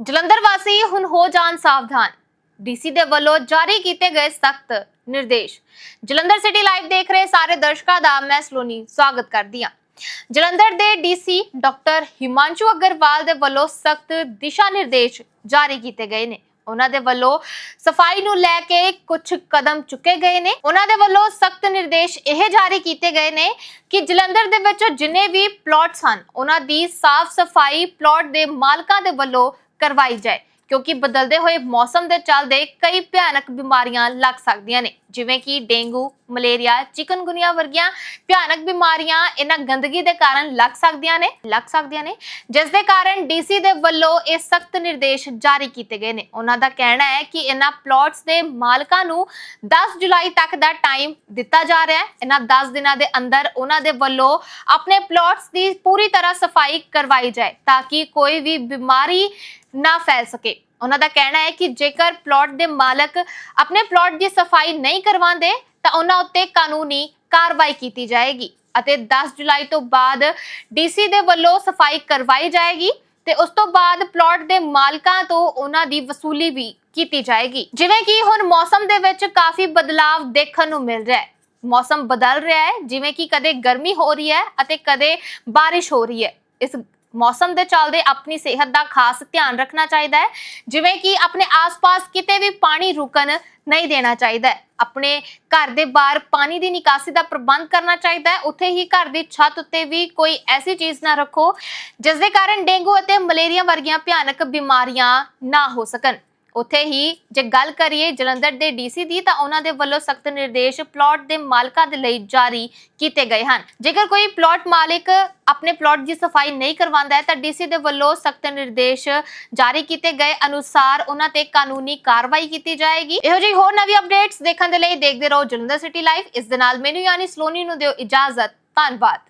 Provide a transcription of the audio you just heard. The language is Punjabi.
ਜਲੰਧਰ ਵਾਸੀ ਹੁਣ ਹੋ ਜਾਣ ਸਾਵਧਾਨ। ਡੀਸੀ ਦੇ ਵੱਲੋਂ ਜਾਰੀ ਕੀਤੇ ਗਏ ਸਖਤ ਨਿਰਦੇਸ਼। ਜਲੰਧਰ ਸਿਟੀ ਲਾਈਵ ਦੇਖ ਰਹੇ ਸਾਰੇ ਦਰਸ਼ਕਾਂ ਦਾ ਮੈਂ ਸਲੋਨੀ ਸਵਾਗਤ ਕਰਦੀ ਹਾਂ। ਜਲੰਧਰ ਦੇ ਡੀਸੀ ਡਾਕਟਰ ਹਿਮਾਂਸ਼ੂ ਅਗਰਵਾਲ ਦੇ ਵੱਲੋਂ ਸਖਤ ਦਿਸ਼ਾ ਨਿਰਦੇਸ਼ ਜਾਰੀ ਕੀਤੇ ਗਏ ਨੇ। ਉਹਨਾਂ ਦੇ ਵੱਲੋਂ ਸਫ਼ਾਈ ਨੂੰ ਲੈ ਕੇ ਕੁਝ ਕਦਮ ਚੁੱਕੇ ਗਏ ਨੇ। ਉਹਨਾਂ ਦੇ ਵੱਲੋਂ ਸਖਤ ਨਿਰਦੇਸ਼ ਇਹ ਜਾਰੀ ਕੀਤੇ ਗਏ ਨੇ ਕਿ ਜਲੰਧਰ ਦੇ ਵਿੱਚ ਜਿੰਨੇ ਵੀ ਪਲਾਟਸ ਹਨ, ਉਹਨਾਂ ਦੀ ਸਾਫ਼ ਸਫ਼ਾਈ ਪਲਾਟ ਦੇ ਮਾਲਕਾਂ ਦੇ ਵੱਲੋਂ ਕਰਵਾਈ ਜਾਏ, ਕਿਉਂਕਿ ਬਦਲਦੇ ਹੋਏ ਮੌਸਮ ਦੇ ਚੱਲਦੇ ਕਈ ਭਿਆਨਕ ਬਿਮਾਰੀਆਂ ਲੱਗ ਸਕਦੀਆਂ ਨੇ, ਜਿਵੇਂ ਕਿ ਡੇਂਗੂ, ਮਲੇਰੀਆ, ਚਿਕਨਗੁਨੀਆ ਵਰਗੀਆਂ ਭਿਆਨਕ ਬਿਮਾਰੀਆਂ ਇਹਨਾਂ ਗੰਦਗੀ ਦੇ ਕਾਰਨ ਲੱਗ ਸਕਦੀਆਂ ਨੇ, ਲੱਗ ਸਕਦੀਆਂ ਨੇ। ਜਿਸ ਦੇ ਕਾਰਨ ਡੀਸੀ ਦੇ ਵੱਲੋਂ ਇਹ ਸਖਤ ਨਿਰਦੇਸ਼ ਜਾਰੀ ਕੀਤੇ ਗਏ ਨੇ। ਉਹਨਾਂ ਦਾ ਕਹਿਣਾ ਹੈ ਕਿ ਇਹਨਾਂ ਪਲਾਟਸ ਦੇ ਮਾਲਕਾਂ ਨੂੰ 10 ਜੁਲਾਈ ਤੱਕ ਦਾ ਟਾਈਮ ਦਿੱਤਾ ਜਾ ਰਿਹਾ ਹੈ। ਇਹਨਾਂ 10 ਦਿਨਾਂ ਦੇ ਅੰਦਰ ਉਹਨਾਂ ਦੇ ਵੱਲੋਂ ਆਪਣੇ ਪਲਾਟਸ ਦੀ ਪੂਰੀ ਤਰ੍ਹਾਂ ਸਫ਼ਾਈ ਕਰਵਾਈ ਜਾਏ, ਤਾਂ ਕਿ ਕੋਈ ਵੀ ਬਿਮਾਰੀ ਨਾ ਫੈਲ ਸਕੇ। ਉਹਨਾਂ ਦਾ ਕਹਿਣਾ ਹੈ ਕਿ ਜੇਕਰ ਪਲਾਟ ਦੇ ਮਾਲਕ ਆਪਣੇ ਪਲਾਟ ਦੀ ਸਫ਼ਾਈ ਨਹੀਂ ਕਰਵਾਉਂਦੇ, ਤਾਂ ਉਹਨਾਂ ਉੱਤੇ ਕਾਨੂੰਨੀ ਕਾਰਵਾਈ ਕੀਤੀ ਜਾਏਗੀ ਅਤੇ 10 ਜੁਲਾਈ ਤੋਂ ਬਾਅਦ ਡੀਸੀ ਦੇ ਵੱਲੋਂ ਸਫ਼ਾਈ ਕਰਵਾਈ ਜਾਏਗੀ ਤੇ ਉਸ ਤੋਂ ਬਾਅਦ ਪਲਾਟ ਦੇ ਮਾਲਕਾਂ ਤੋਂ ਉਹਨਾਂ ਦੀ ਵਸੂਲੀ ਵੀ ਕੀਤੀ ਜਾਏਗੀ। ਜਿਵੇਂ ਕਿ ਹੁਣ ਮੌਸਮ ਦੇ ਵਿੱਚ ਕਾਫੀ ਬਦਲਾਵ ਦੇਖਣ ਨੂੰ ਮਿਲ ਰਿਹਾ ਹੈ। ਮੌਸਮ ਬਦਲ ਰਿਹਾ ਹੈ, ਜਿਵੇਂ ਕਿ ਕਦੇ ਗਰਮੀ ਹੋ ਰਹੀ ਹੈ ਅਤੇ ਕਦੇ ਬਾਰਿਸ਼ ਹੋ ਰਹੀ ਹੈ। ਇਸ ਮੌਸਮ ਦੇ ਚੱਲਦੇ ਆਪਣੀ ਸਿਹਤ ਦਾ ਖਾਸ ਧਿਆਨ ਰੱਖਣਾ ਚਾਹੀਦਾ ਹੈ। ਜਿਵੇਂ ਕਿ ਆਪਣੇ ਆਸ-ਪਾਸ ਕਿਤੇ ਵੀ ਪਾਣੀ ਰੁਕਣ ਨਹੀਂ ਦੇਣਾ ਚਾਹੀਦਾ ਹੈ। ਆਪਣੇ ਘਰ ਦੇ ਬਾਹਰ ਪਾਣੀ ਦੀ ਨਿਕਾਸੀ ਦਾ ਪ੍ਰਬੰਧ ਕਰਨਾ ਚਾਹੀਦਾ ਹੈ। ਉੱਥੇ ਹੀ ਘਰ ਦੀ ਛੱਤ ਉੱਤੇ ਵੀ ਕੋਈ ਐਸੀ ਚੀਜ਼ ਨਾ ਰੱਖੋ, ਜਿਸ ਦੇ ਕਾਰਨ ਡੇਂਗੂ ਅਤੇ ਮਲੇਰੀਆ ਵਰਗੀਆਂ ਭਿਆਨਕ ਬਿਮਾਰੀਆਂ ਨਾ ਹੋ ਸਕਣ। ਉੱਥੇ ਹੀ ਜੇ ਗੱਲ ਕਰੀਏ ਜਲੰਧਰ ਦੇ ਡੀਸੀ ਦੀ, ਤਾਂ ਉਹਨਾਂ ਦੇ ਵੱਲੋਂ ਸਖਤ ਨਿਰਦੇਸ਼ ਪਲਾਟ ਦੇ ਮਾਲਕਾਂ ਦੇ ਲਈ ਜਾਰੀ ਕੀਤੇ ਗਏ ਹਨ। ਜੇਕਰ ਕੋਈ ਪਲਾਟ ਮਾਲਕ ਆਪਣੇ ਪਲਾਟ ਦੀ ਸਫ਼ਾਈ ਨਹੀਂ ਕਰਵਾਉਂਦਾ ਹੈ, ਤਾਂ ਡੀਸੀ ਦੇ ਵੱਲੋਂ ਸਖਤ ਨਿਰਦੇਸ਼ ਜਾਰੀ ਕੀਤੇ ਗਏ ਅਨੁਸਾਰ ਉਹਨਾਂ ਤੇ ਕਾਨੂੰਨੀ ਕਾਰਵਾਈ ਕੀਤੀ ਜਾਏਗੀ। ਇਹੋ ਜਿਹੀ ਹੋਰ ਨਵੀਂ ਅਪਡੇਟਸ ਦੇਖਣ ਦੇ ਲਈ ਦੇਖਦੇ ਰਹੋ ਜਲੰਧਰ ਸਿਟੀ ਲਾਈਵ ਇਸ ਦੇ ਨਾਲ ਮੈਨੂੰ, ਯਾਨੀ ਸਲੋਨੀ ਨੂੰ ਦਿਓ ਇਜਾਜ਼ਤ। ਧੰਨਵਾਦ।